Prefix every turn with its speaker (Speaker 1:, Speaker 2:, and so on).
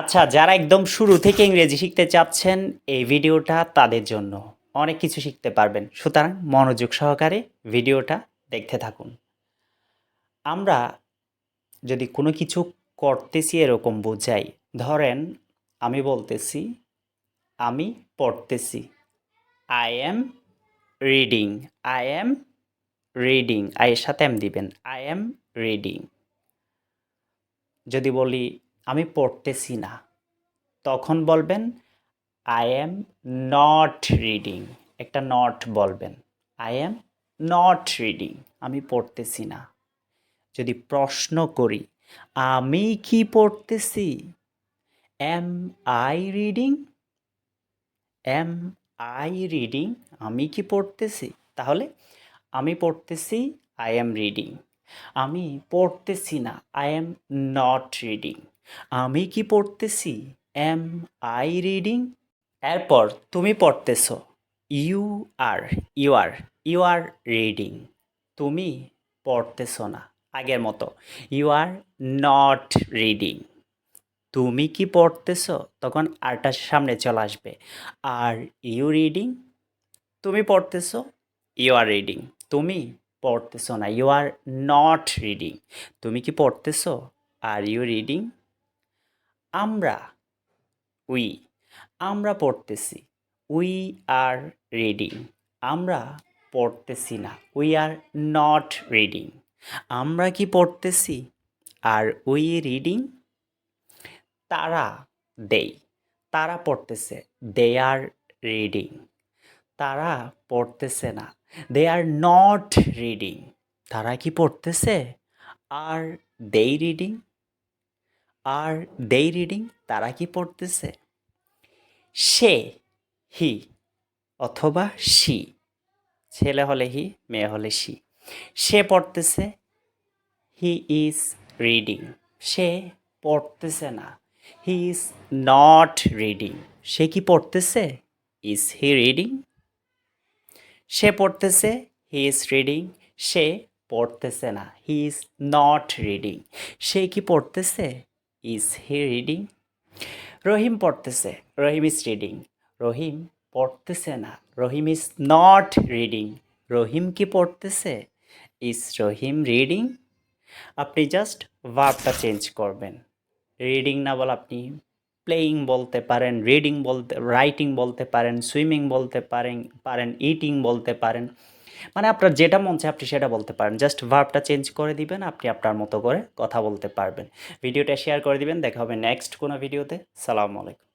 Speaker 1: আচ্ছা যারা একদম শুরু থেকে ইংরেজি শিখতে চাচ্ছেন, এই ভিডিওটা তাদের জন্য। অনেক কিছু শিখতে পারবেন। সুতরাং মনোযোগ সহকারে ভিডিওটা দেখতে থাকুন। আমরা যদি কোনো কিছু করতেছি এরকম বোঝাই, ধরেন আমি বলতেছি, আমি পড়তেছি I am reading I am reading আয়ের সাথে এম দিবেন আই এম রিডিং যদি বলি আমি পড়তেছি না। তখন বলবেন আই এম নট রিডিং একটা নট বলবেন আই এম নট রিডিং আমি পড়তেছি না। যদি প্রশ্ন করি, আমি কি পড়তেছি? Am I reading am I reading আমি কি পড়তেছি? তাহলে, আমি পড়তেছি আই এম রিডিং আমি পড়তেছি না আই এম নট রিডিং আমি কি পড়তেছি? এম আই রিডিং এরপর তুমি পড়তেছ। You are you are you are reading তুমি পড়তেছ না, আগের মতো। ইউ আর নট রিডিং তুমি কি পড়তেছ? তখন আরটা সামনে চলে আসবে। আর ইউ রিডিং তুমি পড়তেছ? ইউ আর রিডিং তুমি পড়তেছ না। ইউ আর নট রিডিং তুমি কি পড়তেছ? আর ইউ রিডিং আমরা উই আমরা পড়তেছি উই আর রিডিং আমরা পড়তেছি না উই আর নট রিডিং আমরা কি পড়তেছি আর উই রিডিং তারা দেই তারা পড়তেছে দে আর রিডিং তারা পড়তেছে না দে আর নট রিডিং তারা কি পড়তেছে আর দেই রিডিং আর দেই রিডিং তারা কি পড়তেছে? সে হি অথবা সি ছেলে হলে হি মেয়ে হলে সি সে পড়তেছে হি ইজ রিডিং সে পড়তেছে না। হি ইজ নট রিডিং সে কি পড়তেছে? ইজ হি রিডিং সে পড়তেছে হি ইজ রিডিং সে পড়তেছে না। হি ইজ নট রিডিং সে কি পড়তেছে? ইজ হি রিডিং রহিম পড়তেছে, রহিম ইজ রিডিং রহিম পড়তেছে না, Rahim is not reading Rahim কি পড়তেছে? ইজ রহিম রিডিং আপনি জাস্ট ভার্বটা চেঞ্জ করবেন। রিডিং না বলে আপনি প্লেয়িং বলতে পারেন রিডিং বলতে রাইটিং বলতে পারেন সুইমিং বলতে পারেন পারেন ইটিং বলতে পারেন। মানে আপনার যেটা মন চায় আপনি সেটা বলতে পারেন। জাস্ট ভার্বটা চেঞ্জ করে দিবেন, আপনি আপনার মতো করে কথা বলতে পারবেন। ভিডিওটা শেয়ার করে দিবেন। দেখা হবে নেক্সট কোনো ভিডিওতে সালামু আলাইকুম।